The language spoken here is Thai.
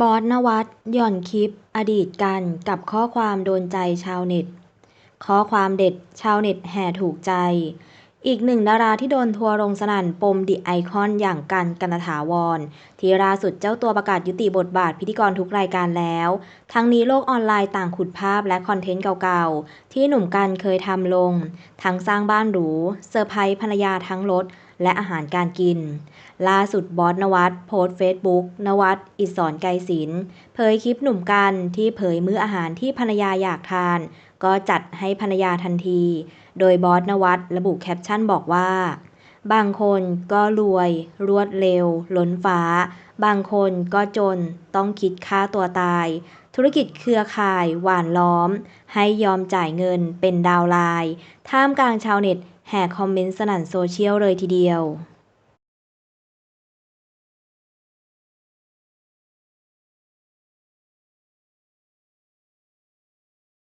บอส นวัตหย่อนคลิป อดีตกันกับข้อความโดนใจชาวเน็ต ข้อความเด็ดชาวเน็ตแห่ถูกใจ อีกหนึ่งดาราที่โดนทัวร์ลงสนั่นปมดิไอคอนอย่างกันกันถาวร ที่ล่าสุดเจ้าตัวประกาศยุติบทบาทพิธีกรทุกรายการแล้ว ทั้งนี้โลกออนไลน์ต่างขุดภาพและคอนเทนต์เก่าๆ ที่หนุ่มกันเคยทำลง ทั้งสร้างบ้านหรูเซอร์ไพรส์ภรรยาทั้งรถ และอาหารการกิน ล่าสุดบอสนวัตโพสเฟซบุ๊กนวัตอิศรไกรศิลป์เผยคลิปหนุ่มกันที่เผยมื้ออาหารที่ภรรยาอยากทาน ก็จัดให้ภรรยาทันที โดยบอสนวัตระบุแคปชั่นบอกว่า บางคนก็รวย รวดเร็ว ล้นฟ้า บางคนก็จนต้องคิดฆ่าตัวตาย ธุรกิจเครือข่ายหวานล้อม ให้ยอมจ่ายเงินเป็นดาวไลน์ท่ามกลางชาวเน็ตแห่คอมเมนต์สนั่นโซเชียลเลยทีเดียว